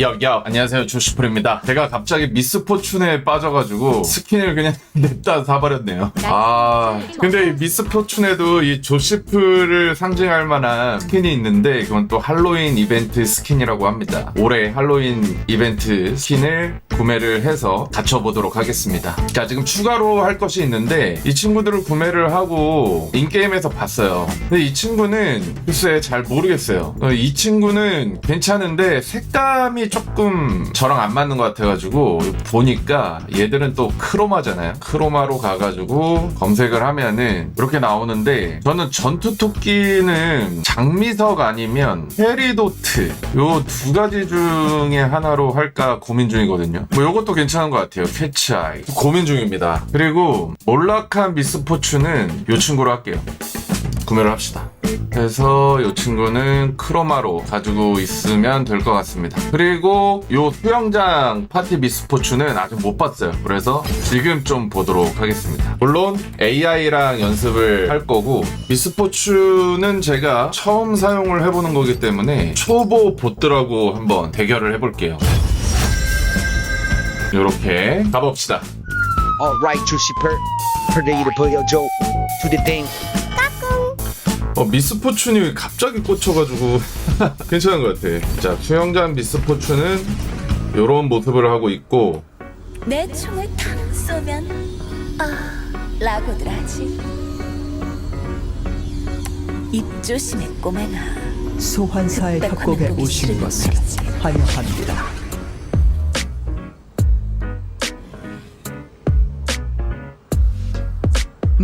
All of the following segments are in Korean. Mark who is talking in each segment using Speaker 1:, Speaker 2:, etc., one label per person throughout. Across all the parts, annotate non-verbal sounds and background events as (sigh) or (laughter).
Speaker 1: 야, 안녕하세요. 조슈프입니다. 제가 갑자기 미스포춘에 빠져가지고 스킨을 그냥 (laughs) 냅다 사버렸네요. 아, 근데 이 미스포춘에도 이 조시프를 상징할 만한 스킨이 있는데 그건 또 할로윈 이벤트 스킨이라고 합니다. 올해 할로윈 이벤트 스킨을 구매를 해서 갖춰보도록 하겠습니다. 자, 지금 추가로 할 것이 있는데 이 친구들을 구매를 하고 인게임에서 봤어요. 근데 이 친구는 글쎄 잘 모르겠어요. 어, 이 친구는 괜찮은데 색감이 조금 저랑 안 맞는 것 같아가지고 보니까 얘들은 또 크로마잖아요. 크로마로 가가지고 검색을 하면은 이렇게 나오는데 저는 전투 토끼는 장미석 아니면 페리도트 요 두 가지 중에 하나로 할까 고민 중이거든요. 뭐 요것도 괜찮은 것 같아요. 캐치아이 고민 중입니다. 그리고 몰락한 미스포츠는 요 친구로 할게요. 구매를 합시다. 그래서 이 친구는 크로마로 가지고 있으면 될 것 같습니다. 그리고 이 수영장 파티 미스포츠는 아직 못 봤어요. 그래서 지금 좀 보도록 하겠습니다. 물론 AI랑 연습을 할 거고 미스포츠는 제가 처음 사용을 해보는 거기 때문에 초보 보트라고 한번 대결을 해볼게요. 이렇게 가봅시다.
Speaker 2: Alright, Juicy Predator 보여줘. Do the thing.
Speaker 1: 어, 미스포춘이 갑자기 꽂혀가지고 (laughs) 괜찮은 것 같아. 자, 수영장 미스포춘은 이런 모습을 하고 있고
Speaker 3: 내 총을 탁 쏘면 아 라고들 하지 입 조심해 꼬맹아
Speaker 4: 소환사의 협곡에 오신
Speaker 3: 싫은
Speaker 4: 것을. 환영합니다.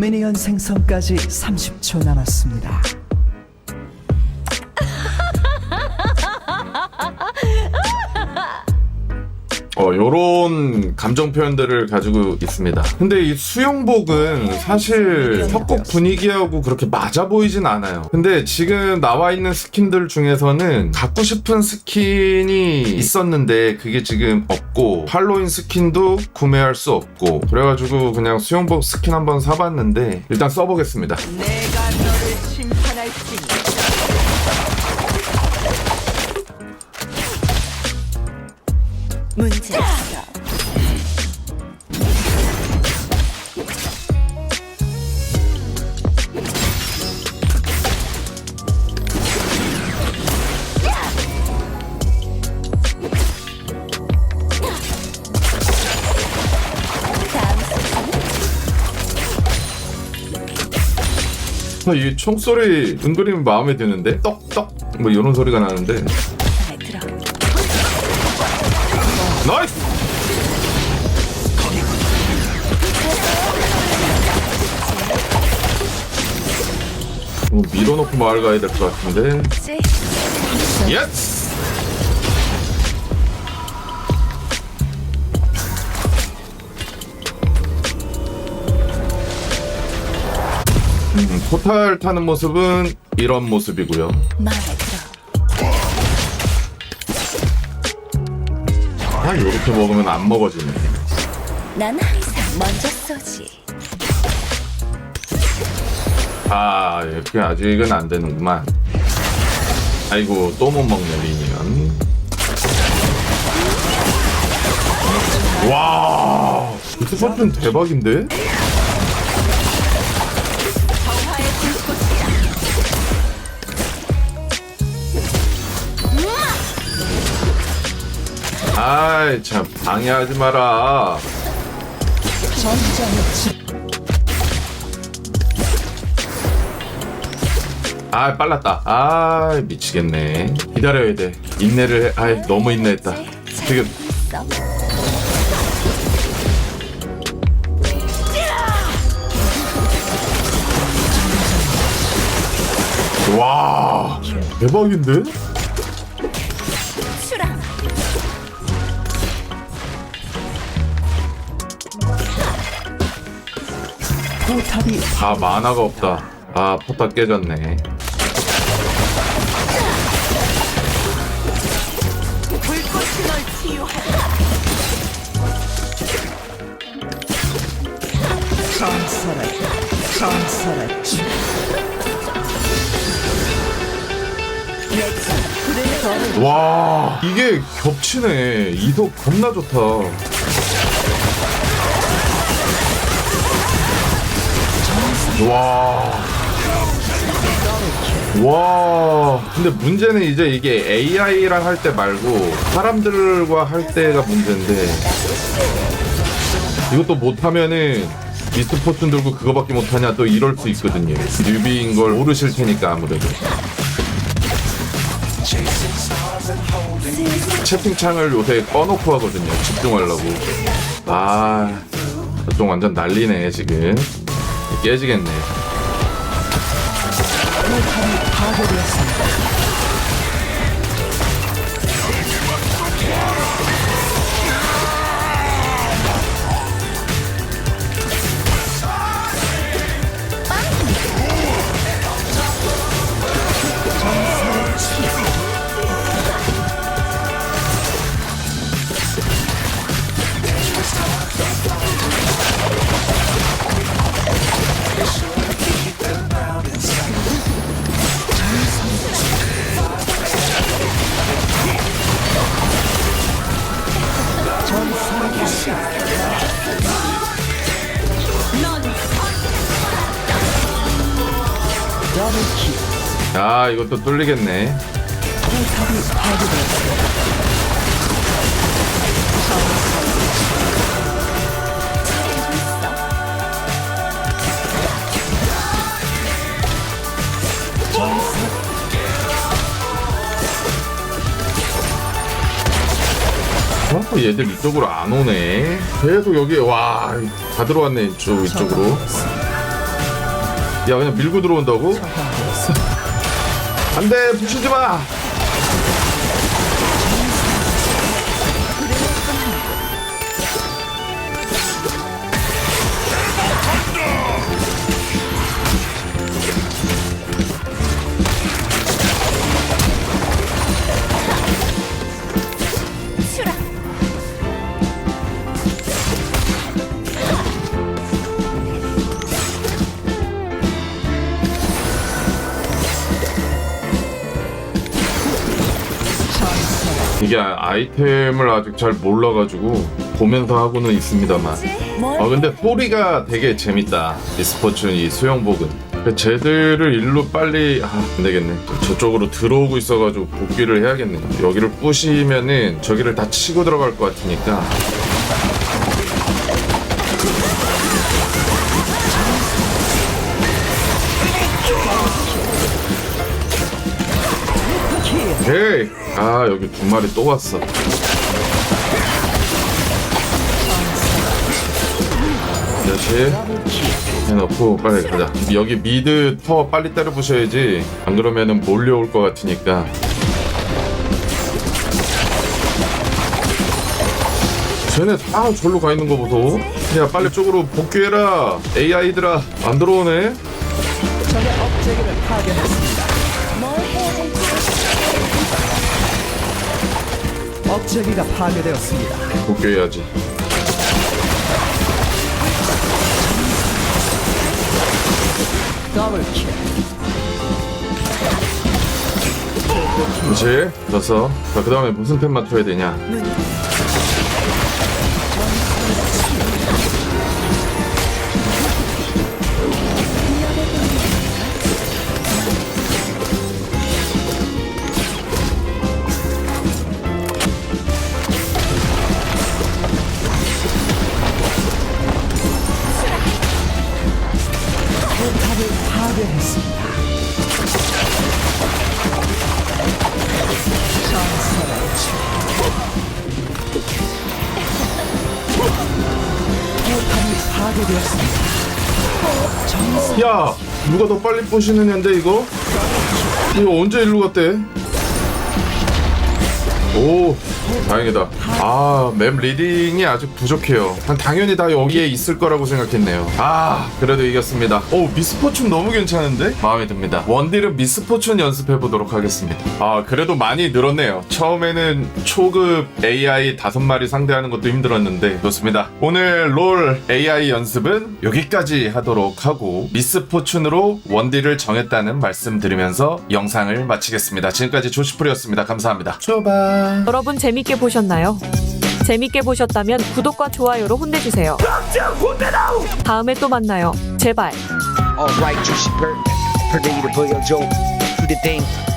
Speaker 4: 미니언 생성까지 30초 남았습니다.
Speaker 1: 어, 요런 감정 표현들을 가지고 있습니다. 근데 이 수영복은 사실 협곡 분위기하고 그렇게 맞아 보이진 않아요. 근데 지금 나와 있는 스킨들 중에서는 갖고 싶은 스킨이 있었는데 그게 지금 없고 할로윈 스킨도 구매할 수 없고 그래가지고 그냥 수영복 스킨 한번 사봤는데 일단 써보겠습니다.
Speaker 4: 내가
Speaker 1: 이 총소리 은근히 마음에 드는데 떡떡 뭐 이런 소리가 나는데 나이스! 뭐 밀어놓고 마을 가야 될 것 같은데
Speaker 3: 지
Speaker 1: 예스! 음, 포탈 타는 모습은 이런 모습이고요. 아 요렇게 먹으면 안 먹어지네.
Speaker 3: 난 항상 먼저 쏘지.
Speaker 1: 아 이렇게 아직은 안 되는구만. 아이고 또 못 먹네 리니언. 와 스포츠는 대박인데? 아이 참 방해하지 마라. 아 빨랐다. 아 미치겠네. 기다려야 돼. 인내를 해. 아이 너무 인내했다. 지금. 와 대박인데?
Speaker 4: 포탑이
Speaker 1: 아 만화가 없다. 아 포탑 깨졌네.
Speaker 4: 불꽃이 널 치유하라. 전설의 전설의 주.
Speaker 3: 내총
Speaker 1: 와 이게 겹치네. 이속 겁나 좋다 와. 와. 근데 문제는 이제 이게 AI랑 할 때 말고 사람들과 할 때가 문제인데 이것도 못하면은 미스터 포춘 들고 그거밖에 못하냐 또 이럴 수 있거든요. 뉴비인 걸 모르실 테니까 아무래도. 채팅창을 요새 꺼놓고 하거든요. 집중하려고. 아, 저쪽 완전 난리네 지금. 깨지겠네. 아, 이것도 뚫리겠네. 어, 얘들 이쪽으로 안 오네. 계속 여기 와, 다 들어왔네 이쪽 이쪽으로. 야 그냥 밀고 들어온다고? 안돼 부시지 마. 이게 아- 아이템을 아직 잘 몰라가지고 보면서 하고는 있습니다만. 뭘아 근데 소리가 되게 재밌다. 이 스포츠는 이 수영복은. 그 쟤들을 일로 빨리 아, 안 되겠네. 저쪽으로 들어오고 있어가지고 복귀를 해야겠네. 여기를 부시면은 저기를 다 치고 들어갈 것 같으니까. 오케이. 아 여기 두 마리 또 왔어. 다시 해놓고 빨리 가자. 여기 미드 타워 빨리 때려 부셔야지. 안 그러면은 몰려올 것 같으니까. 쟤네 다 절로 가 있는 거 보소. 야 빨리 쪽으로 복귀해라. AI들아 안 들어오네.
Speaker 4: 적의 업체계를 파괴했습니다. 업체계가 파괴되었습니다.
Speaker 1: 복귀해야지.
Speaker 4: 더블킬.
Speaker 1: 그렇지. 됐어. 자, 그 다음에 무슨 템 맞춰야 되냐? 야, 누가 더 빨리 부시는 앤데 이거? 이거 언제 일로 갔대? 오, 다행이다. 아, 맵 리딩이 아주 부족해요. 난 당연히 다 여기에 있을 거라고 생각했네요. 아, 그래도 이겼습니다. 오, 미스포춘 너무 괜찮은데? 마음에 듭니다. 원딜은 미스포춘 연습해 보도록 하겠습니다. 아, 그래도 많이 늘었네요. 처음에는 초급 AI 다섯 마리 상대하는 것도 힘들었는데 좋습니다. 오늘 롤 AI 연습은 여기까지 하도록 하고 미스포춘으로 원딜을 정했다는 말씀 드리면서 영상을 마치겠습니다. 지금까지 조시풀이었습니다. 감사합니다. 초바.
Speaker 5: 여러분 재 밌게 보셨나요? 재밌게 보셨다면 구독과 좋아요로 혼내주세요. 다음에 또 만나요. 제발.
Speaker 2: Alright, juicy per. Predator boy, yo, Joe. Do the thing.